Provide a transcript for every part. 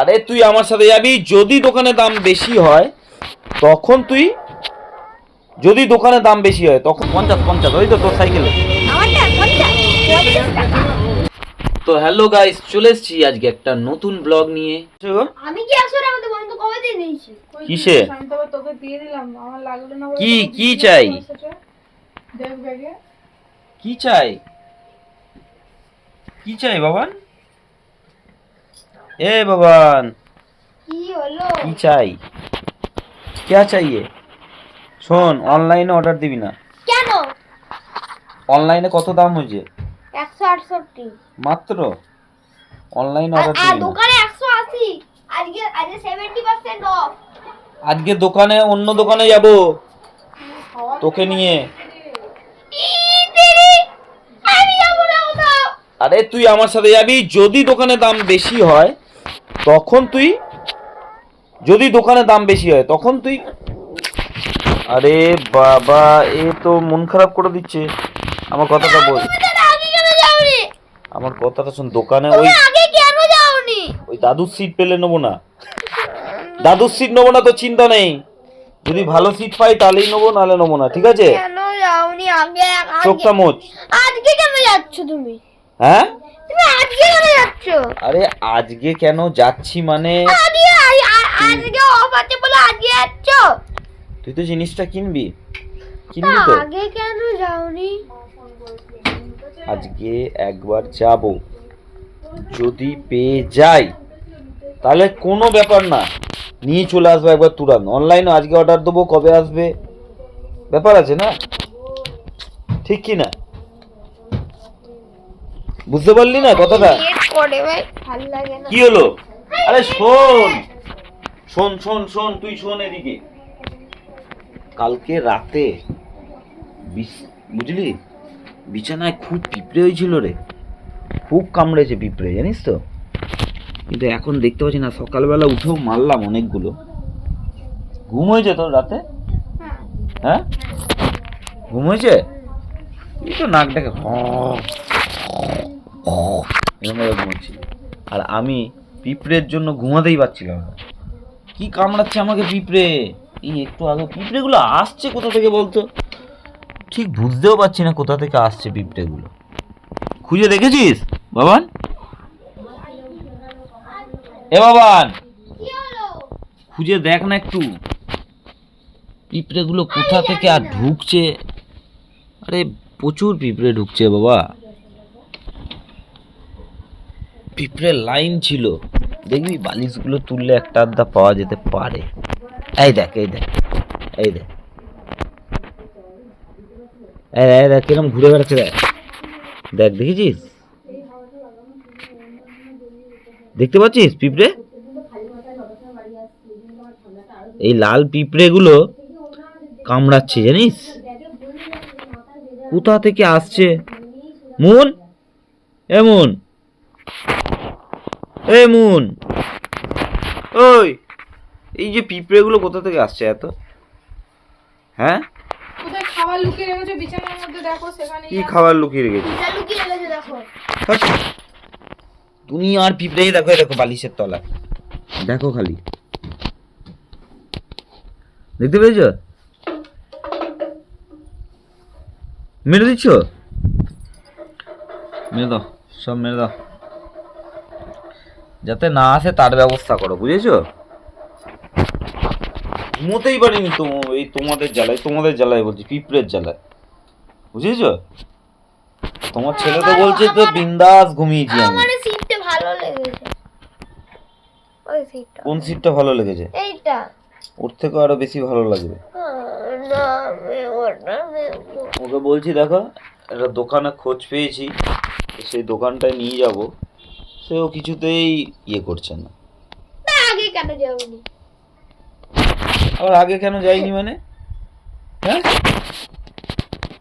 আরে তুই আমার সাথে যাবি যদি দোকানে দাম বেশি হয় তখন তুই যদি দোকানে দাম বেশি হয় তখন পঞ্চাশ পঞ্চাশ ওই তো তোর সাইকেলে তো হ্যালো গাইস চলে এসেছি আজকে একটা নতুন ব্লগ নিয়ে। আমি কি আসলে আমাদের বন্ধু কবে দিয়ে দিয়েছি? কিসে? তোকে দিয়ে দিলাম। আমার লাগল না কি কি চাই? কি চাই? কি চাই বাবান? এ ভগবান। কি চাই? কে চাইয়ে শোন অনলাইনে অর্ডার দিবি না। কেন? অনলাইনে কত দাম হয়েছে? একশো আটষট্টি। মাত্র? অনলাইন অর্ডার দিবি না। দোকানে একশো আশি। আজকে আজকে সেভেন্টি পার্সেন্ট অফ আজকে দোকানে অন্য দোকানে যাব। তোকে নিয়ে। আরে তুই আমার সাথে যাবি। যদি দোকানে দাম বেশি হয় তখন তুই যদি দোকানে দাম বেশি হয় তখন তুই আরে বাবা এ তো মন খারাপ করে দিচ্ছে। আমার কথাটা বল। আমার কথাটা শোন দোকানে ওই ওই দাদুর সিট পেলে নেব না। দাদুর সিট নেব না তো চিন্তা নেই। যদি ভালো সিট পাই তাহলেই নেব নাহলে নেব না ঠিক আছে? কেন যাওনি আগে? আগে- চোখটা মোচ। আজকে কেন যাচ্ছ তুমি? হ্যাঁ? তুমি আজকে কেন যাচ্ছ? আরে আজকে কেন যাচ্ছি মানে? আজকে অফ আছে বলে আজকে যাচ্ছ? তুই তো জিনিসটা কিনবি। কিনবি তো আগে কেন যাওনি? আজকে একবার যাব। যদি পেয়ে যাই তাহলে কোনো ব্যাপার না। নিয়ে চলে আসব একবার তুরান। অনলাইনে আজকে অর্ডার দেবো কবে আসবে? ব্যাপার আছে না? ঠিক কি না বুঝতে পারলি না কথাটা? কি হলো? আরে শোন। শোন শোন শোন তুই শোন এদিকে। কালকে রাতে বুঝলি? বিছানায় খুব পিঁপড়ে হয়েছিল রে। খুব কামড়েছে পিঁপড়ে জানিস তো? কিন্তু এখন দেখতে পাচ্ছি না সকালবেলা উঠেও মারলাম অনেকগুলো। ঘুম হয়েছে তোর রাতে? হ্যাঁ। ঘুম হয়েছে? এই তো নাকটাকে এরকম করে ঘুমাচ্ছি আর আমি পিঁপড়ের জন্য ঘুমাতেই পারছিলাম না। কি কামড়াচ্ছে আমাকে পিঁপড়ে? এই একটু আগে পিঁপড়েগুলো আসছে কোথা থেকে বলতো? ঠিক বুঝতেও পারছি না কোথা থেকে আসছে পিঁপড়েগুলো। খুঁজে দেখেছিস, বাবান? এ বাবান! খুঁজে দেখ না একটু। পিঁপড়েগুলো কোথা থেকে আর ঢুকছে? আরে প্রচুর পিঁপড়ে ঢুকছে বাবা। পিঁপড়ের লাইন ছিল দেখবি বালিশগুলো তুললে একটা আধা পাওয়া যেতে পারে। এই দেখ এই দেখ। এই দেখ এই দেখ, কিরম ঘুরে বেড়াচ্ছে দেখ। দেখ দেখেছিস? দেখতে পাচ্ছিস পিঁপড়ে? এই লাল পিঁপড়েগুলো কামড়াচ্ছে জানিস? কোথা থেকে আসছে? মুন? এ মুন? এ মুন। ওই এই যে পিঁপড়েগুলো কোথা থেকে আসছে এত? হ্যাঁ? কোথায় খাবার লুকিয়ে রেখেছো? বিছানার মধ্যে দেখো সেখানে কি খাবার লুকিয়ে রেখেছি? লুকিয়ে রেখেছে দেখো। তুমি আর পিঁপড়ে দেখো এই দেখো বালিশের তলায়। দেখো খালি। দেখতে পেয়েছ? মেরে দিচ্ছ? মেরে দাও সব মেরে দাও। যাতে না আসে তার ব্যবস্থা করো বুঝেছ? ঘুমোতেই পারিনি তো এই তোমাদের জ্বালায় তোমাদের জ্বালায় বলছি পিঁপড়ের জ্বালায়। বুঝেছ? তোমার ছেলে তো বলছে তো বিন্দাস ঘুমিয়েছি আমি। আমার সিটটা ভালো লেগেছে। ওই সিটটা। কোন সিটটা ভালো লেগেছে? এইটা। ওর থেকে আরও বেশি ভালো লাগবে। ওকে বলছি দেখো একটা দোকানে খোঁজ পেয়েছি সেই দোকানটায় নিয়ে যাব। সেও কিছুতেই ইয়ে করছে না। আগে কেন যাওনি? আবার আগে কেন যাইনি মানে? হ্যাঁ?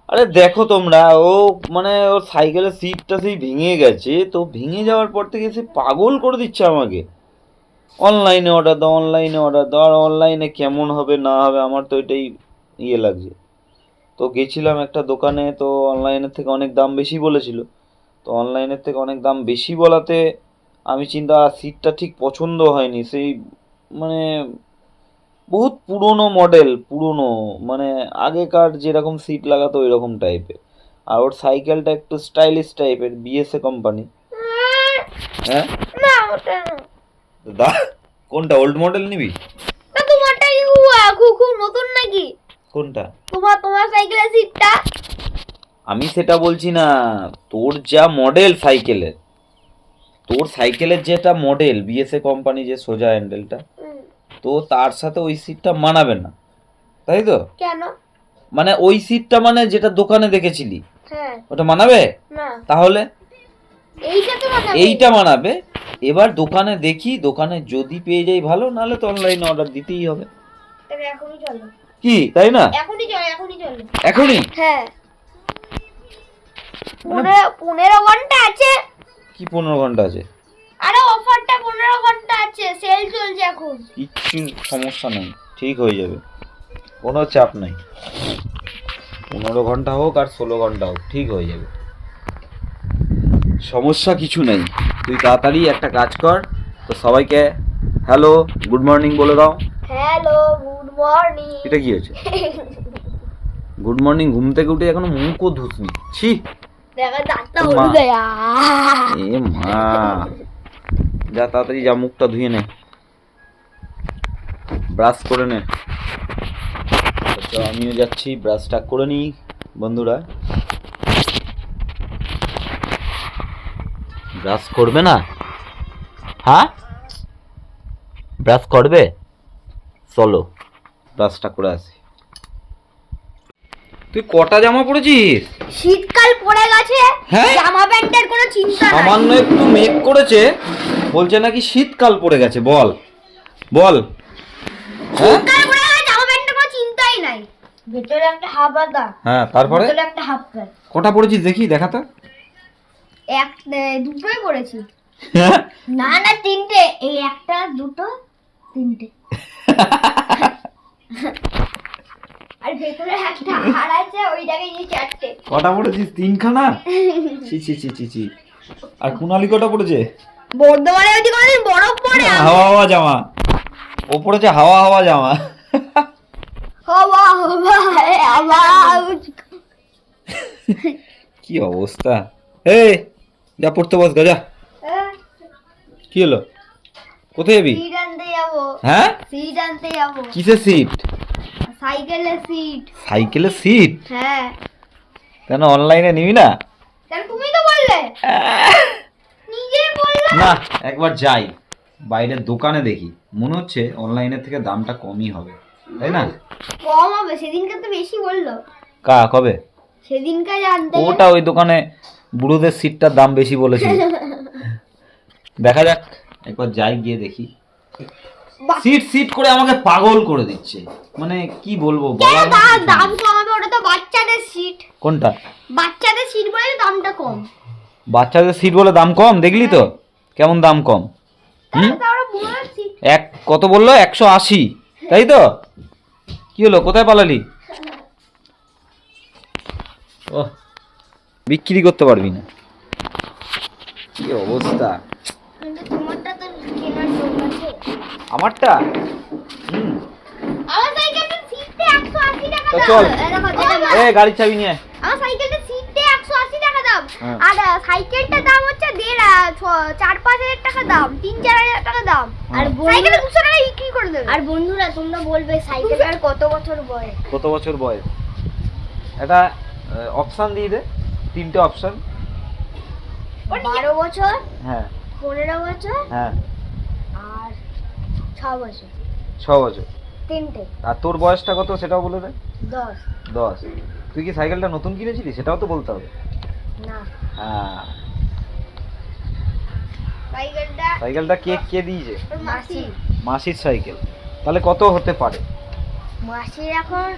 আরে দেখো তোমরা ও মানে ওর সাইকেলের সিটটা সেই ভেঙে গেছে তো ভেঙে যাওয়ার পর থেকে সে পাগল করে দিচ্ছে আমাকে। অনলাইনে অর্ডার দাও অনলাইনে অর্ডার দাও আর অনলাইনে কেমন হবে না হবে আমার তো এটাই ইয়ে লাগছে। তো গেছিলাম একটা দোকানে তো অনলাইনের থেকে অনেক দাম বেশি বলেছিল। তো অনলাইনের থেকে অনেক দাম বেশি বলাতে আমি চিন্তা সিটটা ঠিক পছন্দ হয়নি। সেই মানে বহুত পুরনো মডেল পুরনো। মানে আগেকার যেরকম সিট লাগাতো ওই রকম টাইপের আর ওর সাইকেলটা একটু স্টাইলিশ টাইপের বিএসএ কোম্পানি হ্যাঁ? দা কোনটা ওল্ড মডেল নিবি? তোমারটা নতুন নাকি? কোনটা? তোমার তোমার সাইকেলের সিটটা আমি সেটা বলছি না তোর যা মডেল সাইকেলের তোর সাইকেলের যেটা মডেল বিএসএ কোম্পানি যে সোজা হ্যান্ডেলটা তো তার সাথে ওই সিটটা মানাবে না তাই তো? কেন? মানে ওই সিটটা মানে যেটা দোকানে দেখেছিলি হ্যাঁ। ওটা মানাবে? না। তাহলে? এইটা তো মানাবে। এইটা মানাবে। এবার দোকানে দেখি দোকানে যদি পেয়ে যাই ভালো নাহলে তো অনলাইনে অর্ডার দিতেই হবে। তাহলে এখনই চলো। কি? তাই না? এখনই চলো এখনই চলো। এখনই? হ্যাঁ। পনেরো ঘণ্টা আছে। কি পনেরো ঘণ্টা আছে? আরে অফারটা পনেরো ঘণ্টা আছে সেল চলছে এখন। কিচ্ছু সমস্যা নেই ঠিক হয়ে যাবে। কোনো চাপ নেই। পনেরো ঘণ্টা হোক আর ষোলো ঘণ্টা হোক ঠিক হয়ে যাবে। সমস্যা কিছু নেই। তুই তাড়াতাড়ি একটা কাজ কর তো সবাইকে হ্যালো গুড মর্নিং বলে দাও। Hello good morning. এটা কি হয়েছে? গুড মর্নিং ঘুম থেকে উঠে এখনও মুখও ধুসনি। ছি! দেখা দাঁতটা মা। এ মা। যা তাড়াতাড়ি যা মুখটা ধুয়ে নে। ব্রাশ করে নে। তো আমিও যাচ্ছি ব্রাশটা করে নিই বন্ধুরা। ব্রাশ করবে না? হ্যাঁ? ব্রাশ করবে? চলো ব্রাশটা করে আসি। তুই কটা জামা পড়েছিস শীতকাল হ্যাঁ? জামা প্যান্টের কোনো চিন্তা নাই। সামান্য একটু মেঘ করেছে বলছে নাকি শীতকাল পড়ে গেছে বল। বল। হ্যাঁ? শীতকাল পড়ে গেছে জামা প্যান্টের কোনো চিন্তাই নাই। ভেতরে একটা হাফ আদা হ্যাঁ তারপরে? ভেতরে একটা হাফ প্যান্ট। কটা পড়েছিস দেখি দেখা তো। এক দুটোই পড়েছি। না না তিনটে। এই একটা দুটো তিনটে। আর ভেতরে একটা হার আছে নিয়ে চারটে কটা পড়েছিস? তিনখানা? ছি ছি ছি ছি ছি। আর কুনালি কটা পড়েছে? বর্ধমানে যদি কোনোদিন বরফ পড়ে হাওয়া হাওয়া জামা। ও পড়েছে হাওয়া হাওয়া জামা। হবা আবার কি অবস্থা? এ যা পড়তে বস গা যা কি হলো? কোথায় যাব? হ্যাঁ? সিট আনতে যাব। কিসের সিট সাইকেলের সিট সাইকেলের সিট হ্যাঁ। কেন অনলাইনে নিবি না? তুমি তো বললে। নিজে বললে না একবার যাই। বাইরের দোকানে দেখি। মনে হচ্ছে অনলাইনের থেকে দামটা কমই হবে। তাই না? কম হবে সেদিনকে তো বেশি বলল। কা কবে? সেদিনকে জানতে ওটা ওই দোকানে বুড়োদের সিটটার দাম বেশি বলেছিল। দেখা যাক একবার যাই গিয়ে দেখি। সিট সিট করে আমাকে পাগল করে দিচ্ছে। মানে কি বলব দাম কমাবে ওটা তো বাচ্চাদের সিট। কোনটা? বাচ্চাদের সিট বলে দামটা কম। বাচ্চাদের সিট বলে দাম কম? দেখলি তো? কেমন দাম কম? এক কত বলল? একশো আশি। তাই তো? কি হলো? কোথায় পালালি? ও বিক্রি করতে পারবি না। কি অবস্থা কিন্তু তোমারটা তো কেনার জন্য আছে আমারটা? হুম। আমার সাইকেলটার সিটটা একশো আশি টাকা চল। এ চাবি নিয়ে আমার টাকা দাম। হ্যাঁ। আর আহ, সাইকেলটার দাম হচ্ছে দেড় চার পাঁচ হাজার টাকা দাম। তিন চার হাজার টাকা দাম। আর সাইকেলে দুশো টাকা বিক্রি করে দেবে। আর বন্ধুরা তোমরা বলবে সাইকেলটার কত বছর বয়স? কত বছর বয়স? এটা অপশান দিয়ে দে। তিনটে অপশান বারো বছর? হ্যাঁ। পনেরো বছর? হ্যাঁ। ছ বছর ছ বছর। তিনটে। আর তোর বয়সটা কত সেটাও বলে দে। দশ। দশ। তুই কি সাইকেলটা নতুন কিনেছিলি? সেটাও তো বলতে হবে। না। হ্যাঁ। সাইকেলটা সাইকেলটা কে কে দিয়েছে? মাসি। মাসির সাইকেল। তাহলে কত হতে পারে? মাসির এখন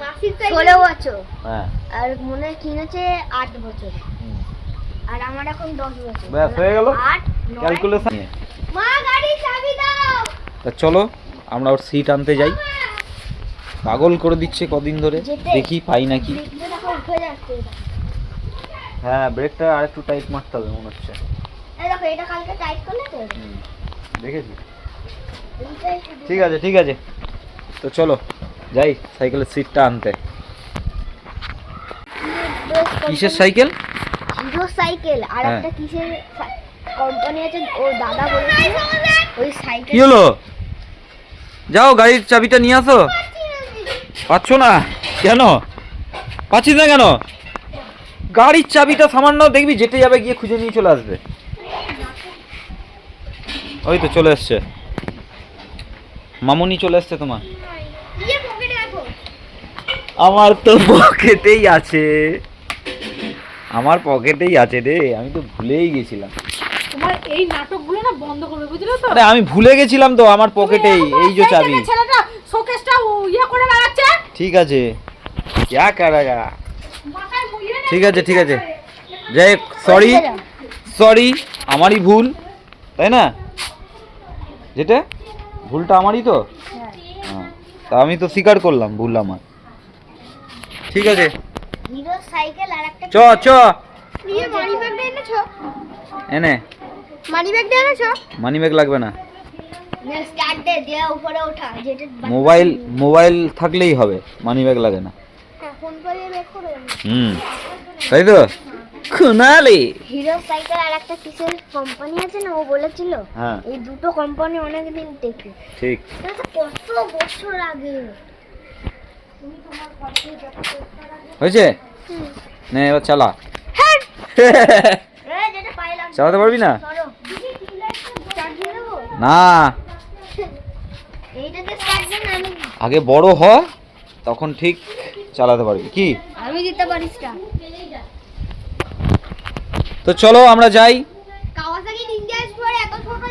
মাসির ষোলো বছর। হ্যাঁ। আর মনে কিনেছে আট বছর। আর আমার এখন দশ বছর। ব্যাস হয়ে গেল? ক্যালকুলেশন তা চলো আমরা ওর সিট আনতে যাই। পাগল করে দিচ্ছে কদিন ধরে দেখি পাই নাকি। হ্যাঁ ব্রেকটা আর একটু টাইট মারতে হবে মনে হচ্ছে। দেখেছি। ঠিক আছে ঠিক আছে। তো চলো যাই সাইকেলের সিটটা আনতে। কিসের সাইকেল? Hero cycle. আর হ্যাঁ। একটা কিসের কোম্পানি আছে ও দাদা বলেছিল ওই সাইকেল কি হলো? যাও গাড়ির চাবিটা নিয়ে আসো। পাচ্ছ না? কেন? পাচ্ছিস না কেন? গাড়ির চাবিটা সামান্য দেখবি যেতে যাবে গিয়ে খুঁজে নিয়ে চলে আসবে। ওই তো চলে এসছে। মামুনি চলে এসছে তোমার। আমার তো পকেটেই আছে। আমার পকেটেই আছে রে আমি তো ভুলেই গেছিলাম। এই নাটকগুলো না বন্ধ করবে বুঝলে তো? আরে আমি ভুলে গেছিলাম তো আমার পকেটেই এই যে চাবি। ছেলেটা শোকেসটা ইয়ে করে বেড়াচ্ছে? ঠিক আছে। নে- ঠিক আছে ঠিক আছে। যাই সরি সরি আমারই ভুল তাই না? যেটা? ভুলটা আমারই তো? হ্যাঁ। তা আমি তো স্বীকার করলাম ভুল আমার। ঠিক আছে। হিরো সাইকেল আর একটা চ চ। দিয়ে মানি এনেছো এনে মানি ব্যাগ লাগবে না। স্টার্ট দে দিয়ে উপরে ওঠা যেটা মোবাইল মোবাইল থাকলেই হবে মানি ব্যাগ লাগে না। হ্যাঁ, ফোন করে বের করে হুম তাই তো? খুনালি! হিরো সাইকেল আর একটা কিসের কোম্পানি আছে না ও বলেছিল? হ্যাঁ। এই দুটো কোম্পানি অনেকদিন দেখি ঠিক। কত বছর আগে? হয়েছে? নে এবার চালা। হ্যাঁ। চালাতে পারবি না? না। আগে বড় হ তখন ঠিক চালাতে পারবি। কি? আমি দিতে পারি স্টার্ট তো চলো আমরা যাই।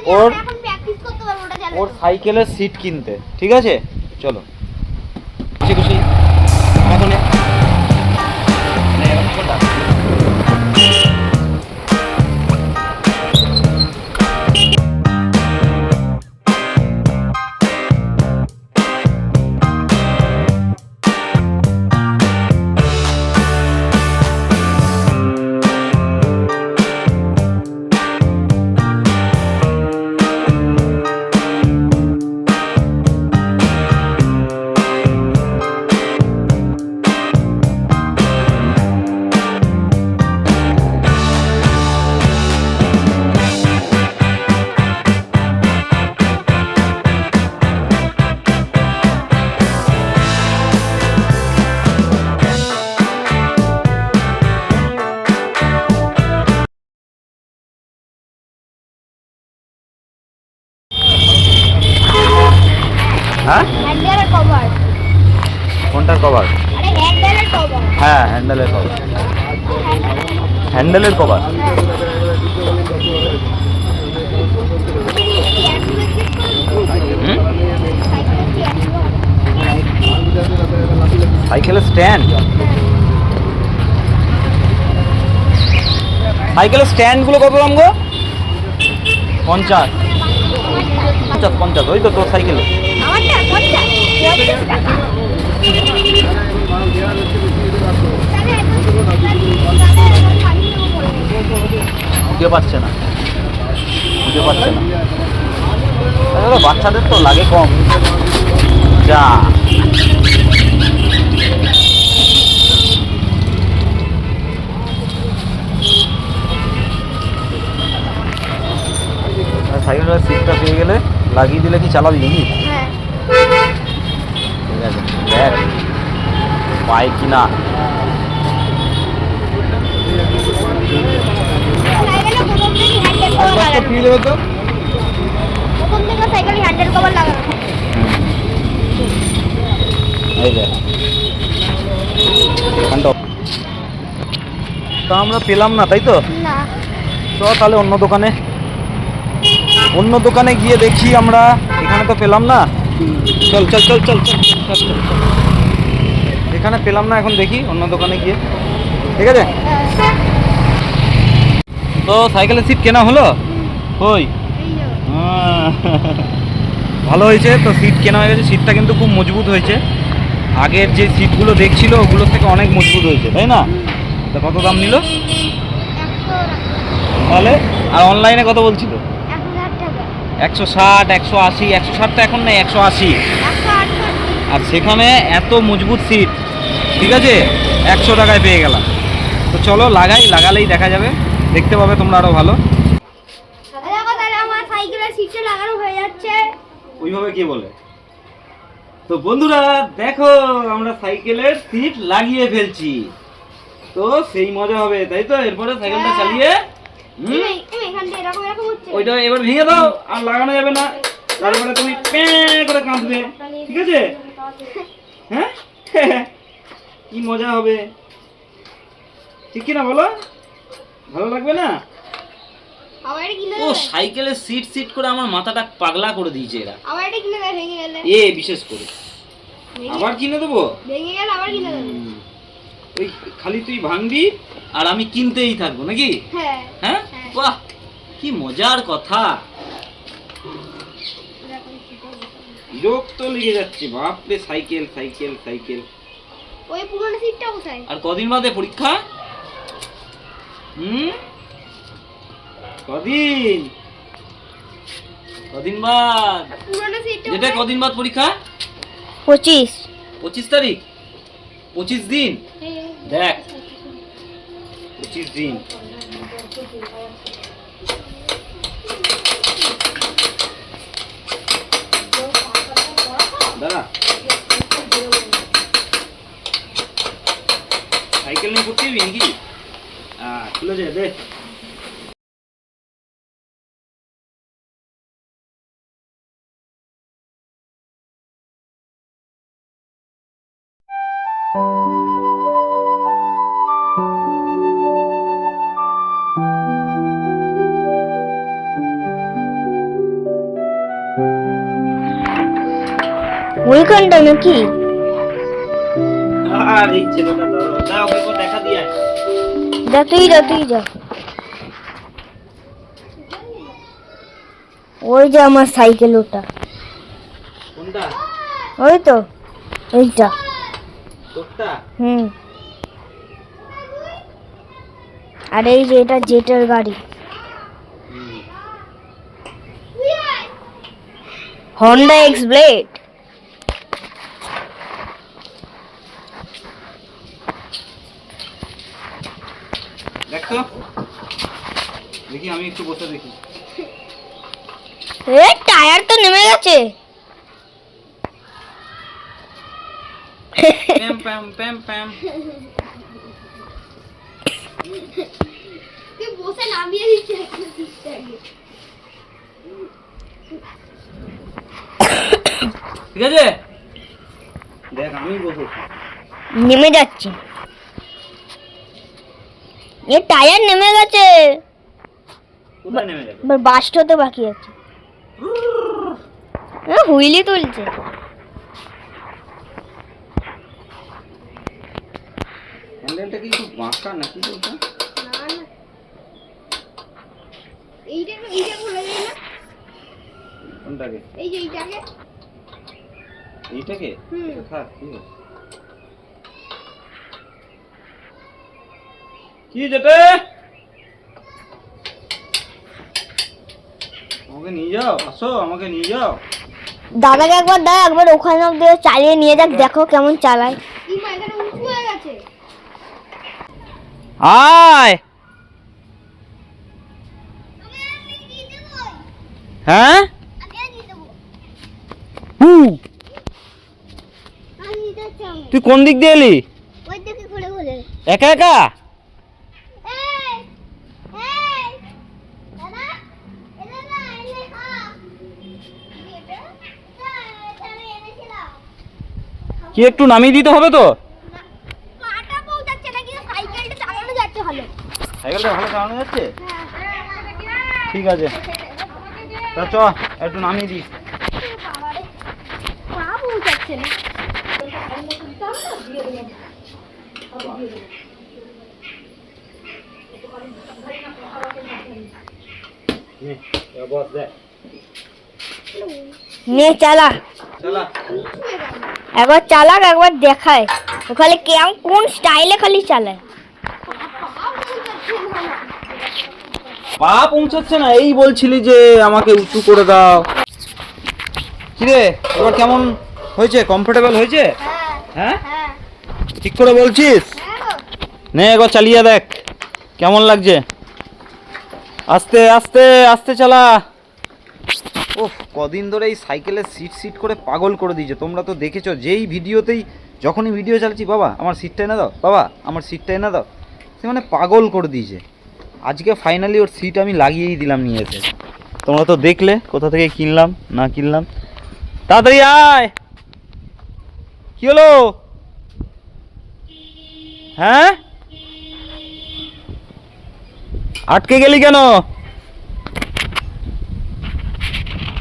ওর- ওর সাইকেলের সিট কিনতে। ঠিক আছে? চলো। খুশি খুশি। কোনটার কভার হ্যাঁ হ্যান্ডেলের কভার হ্যান্ডেলের কভার সাইকেলের স্ট্যান্ড সাইকেলের স্ট্যান্ডগুলো কত দাম গো? পঞ্চাশ। পঞ্চাশ পঞ্চাশ ওই তো তোর সাইকেলে আমারটা পঞ্চাশ পঞ্চাশ টাকা খুঁজে পাচ্ছে না। খুঁজে পাচ্ছে না। তাহলে বাচ্চাদের তো লাগে কম। যা। সাইকেলের সিটটা পেয়ে গেলে লাগিয়ে দিলে কি চালাবি নাকি? হ্যাঁ। ঠিক আছে দেখ। লাগানো ফিরে দেবে তো আমরা পেলাম না তাই তো? না। চ তাহলে অন্য দোকানে। অন্য দোকানে গিয়ে দেখি আমরা। এখানে তো পেলাম না। চল চল চল চল, চল, চল, চল। এখানে পেলাম না এখন দেখি অন্য দোকানে গিয়ে। ঠিক আছে? তো সাইকেলের সিট কেনা হলো? ওই ভালো হয়েছে তো সিট কেনা হয়ে গেছে। সিটটা কিন্তু খুব মজবুত হয়েছে। আগের যে সিটগুলো দেখছিল ওগুলোর থেকে অনেক মজবুত হয়েছে তাই না? তা কত দাম নিল? তাহলে আর অনলাইনে কত বলছিল? একশো ষাট একশো আশি একশো ষাটটা এখন নেই একশো আশি। আর সেখানে এত মজবুত সিট ঠিক আছে? একশো টাকায় পেয়ে গেলাম। তো চলো লাগাই লাগালেই দেখা যাবে। দেখতে পাবে তোমরা আরও ভালো। দেখো তাহলে আমার সাইকেলের সিটটা লাগানো হয়ে যাচ্ছে। ওইভাবে কি বলে? তো বন্ধুরা দেখো আমরা সাইকেলের সিট লাগিয়ে ফেলছি। তো সেই মজা হবে তাই তো? এরপরে সাইকেলটা চালিয়ে এরকম হচ্ছে। ওইটা এবার ভেঙে দাও আর লাগানো যাবে না। তারপরে তুমি প্যাঁ করে কাঁদবে। ঠিক আছে? হ্যাঁ? কি মজা হবে? ঠিক কি না বলো? ভালো লাগবে না? কিনে ও দেবে? সাইকেলের সিট সিট করে আমার মাথাটা পাগলা করে দিয়েছে এরা। আবার এটা কিনে দেবে ভেঙে গেলে। এ বিশেষ করে। আবার কিনে দেবো? ভেঙে গেলে আবার কিনে দেবে। ওই খালি তুই ভাঙবি আর আমি কিনতেই থাকব নাকি? হ্যাঁ। হ্যাঁ? হ্যাঁ। বাহ! কি মজার কথা। বিরক্ত লেগে যাচ্ছে। বাপরে সাইকেল সাইকেল সাইকেল। ওই পুরোনো সিটটা কোথায়? আর কদিন বাদে পরীক্ষা? হুম? কদিন? কদিন বাদ? পুরোনো সিটটা যেটা কদিন বাদ পরীক্ষা? পঁচিশ। পঁচিশ তারিখ। পঁচিশ দিন? দেখ। পঁচিশ দিন। দাদা সাইকেল নিয়ে করতে যাবি নাকি আহ, খুলে যায় দে ওইখানটা নাকি আর যা ওকে একবার দেখা দিয়ে যা তুই যা তুই যা ওই যে আমার সাইকেল ওটা। কোনটা? ওই তো এইটা। তোরটা? হুম। আর এই যে এটা জেটের গাড়ি। হন্ডা এক্স ব্লেড দেখ। তো দেখি আমি একটু বসে দেখি। এ টায়ার তো নেমে গেছে। প্যাম প্যাম প্যাম প্যাম। বসে নামিয়ে দিচ্ছে ঠিক আছে? দেখ আমি বসেছি নেমে যাচ্ছে। এ টায়ার নেমে গেছে। বাসটা তো বাকি আছে। এ, হুইলি তুলছে। হ্যান্ডেলটা কি একটু বাঁকা নাকি বলতো? এইটা এইটা খোলা যায় না? কোনটাকে? এই যে এইটাকে। এইটাকে? হুম। থাক ঠিক আছে কি যেতে? আমাকে নিয়ে যাও আসো আমাকে নিয়ে যাও। দাদাকে একবার দাও একবার ওখানে অব্দি চালিয়ে নিয়ে যাক দেখো কেমন চালায়। কি মা উঁচু হয়ে গেছে। আয়! হ্যাঁ? তুই কোন দিক দিয়ে এলি? ওই দিকে ঘুরে ঘুরে। একা একা এই এই দাদা এলে না এলে খা এটা এটা আমি এনেছিলাম কি একটু নামিয়ে দিতে হবে তো? সাইকেলটা ভালো। চালানো যাচ্ছে? ঠিক আছে। তা চ একটু নামিয়ে দিই নে চালা। চালা। একবার চালাক, একবার দেখায়। ও খালি কেমন কোন স্টাইলে খালি চালায়? পা পৌঁছাচ্ছে না, এই বলছিলি যে আমাকে উঁচু করে দাও। কিরে, এবার কেমন হয়েছে? কমফোর্টেবল হয়েছে? হ্যাঁ? ঠিক করে বলছিস? নে একবার চালিয়ে দেখ, কেমন লাগছে? আস্তে আস্তে আস্তে চালা। ওহ কদিন ধরে এই সাইকেলের সিট সিট করে পাগল করে দিয়েছে। তোমরা তো দেখেছ, যেই ভিডিওতেই যখনই ভিডিও চালাচ্ছি, বাবা, আমার সিটটা এনে দাও, বাবা, আমার সিটটা এনে দাও। সে মানে পাগল করে দিয়েছে। আজকে ফাইনালি ওর সিট আমি লাগিয়েই দিলাম নিয়ে এসে। তোমরা তো দেখলে, কোথা থেকে কিনলাম, না কিনলাম। তাড়াতাড়ি আয়! কি হলো? হ্যাঁ? আটকে গেলি কেন?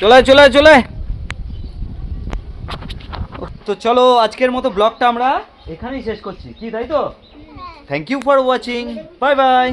চলে চলে চলে। তো চলো আজকের মতো ব্লগটা আমরা এখানেই শেষ করছি। কি তাই তো? Thank you for watching bye bye